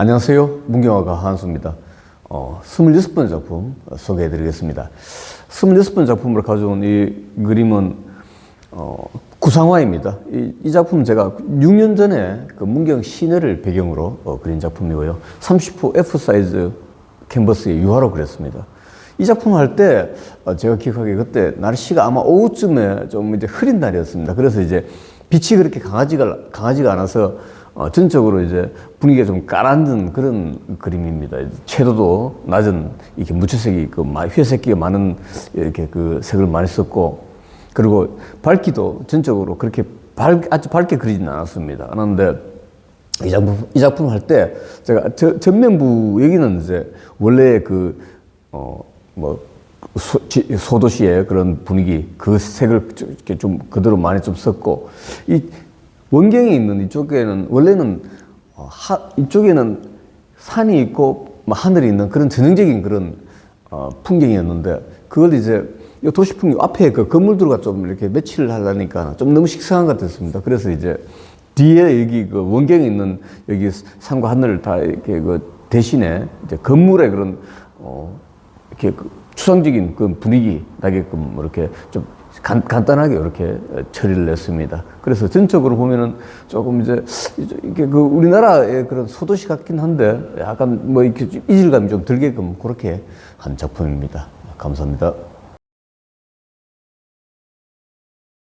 안녕하세요. 문경화가 한수입니다. 어, 26번 작품 소개해 드리겠습니다. 26번 작품을 가져온 이 그림은 어, 구상화입니다. 이, 이 작품은 제가 6년 전에 그 문경 시내를 배경으로 어, 그린 작품이고요. 30호 F 사이즈 캔버스에 유화로 그렸습니다. 이 작품 할때 어, 제가 기억하기에 그때 날씨가 아마 오후쯤에 좀 이제 흐린 날이었습니다. 그래서 이제 빛이 그렇게 강하지가 강하지가 않아서 어, 전적으로 이제 분위기가 좀 가라앉은 그런 그림입니다. 채도도 낮은 이렇게 무채색이 그 마- 회색기가 많은 이렇게 그 색을 많이 썼고 그리고 밝기도 전적으로 그렇게 밝, 아주 밝게 그리지는 않았습니다. 그런데 이 작품, 이 작품 할 때 제가 저, 전면부 여기는 이제 원래 그, 어, 뭐, 소, 지- 소도시의 그런 분위기, 그 색을 좀 좀 그대로 많이 좀 썼고, 이 원경이 있는 이쪽에는 원래는 어, 하, 이쪽에는 산이 있고 뭐 하늘이 있는 그런 전형적인 그런 어, 풍경이었는데 그걸 이제 이 도시 풍경 앞에 그 건물들과 좀 이렇게 매치를 하려니까 좀 너무 식상한 것 같았습니다. 그래서 이제 뒤에 여기 그 원경이 있는 여기 산과 하늘을 다 이렇게 그 대신에 이제 건물의 그런 어 이렇게 그 추상적인 그 분위기 나게끔 이렇게 좀 간, 간단하게 이렇게 처리를 했습니다. 그래서 전적으로 보면은 조금 이제 이게 그 우리나라의 그런 소도시 같긴 한데 약간 뭐 이렇게 좀 이질감이 좀 들게끔 그렇게 한 작품입니다. 감사합니다.